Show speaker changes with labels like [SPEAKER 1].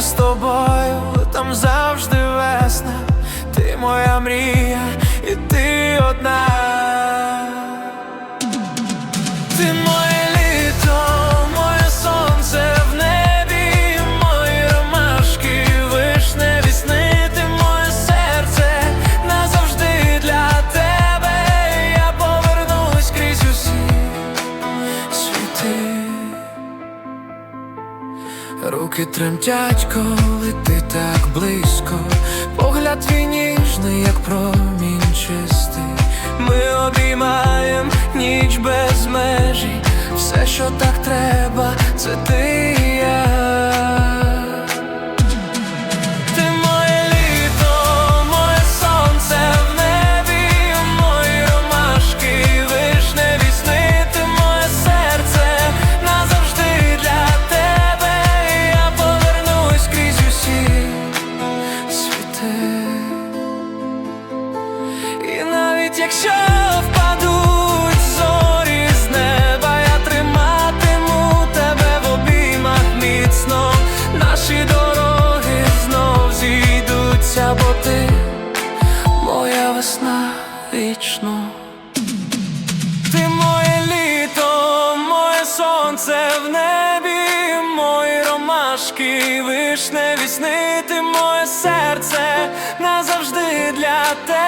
[SPEAKER 1] з тобою, там завжди весна, ти моя мрія, і ти одна. Руки тремтять, коли ти так близько, погляд твій ніжний, як промінь чистий. Ми обіймаєм ніч без межі, все, що так треба, це ти навіть якщо впадуть зорі з неба, я триматиму тебе в обіймах міцно. Наші дороги знов зійдуться, бо ти моя весна вічно. Ти моє літо, моє сонце в небі, мої ромашки, вишневі сни, ти моє серце назавжди для тебе.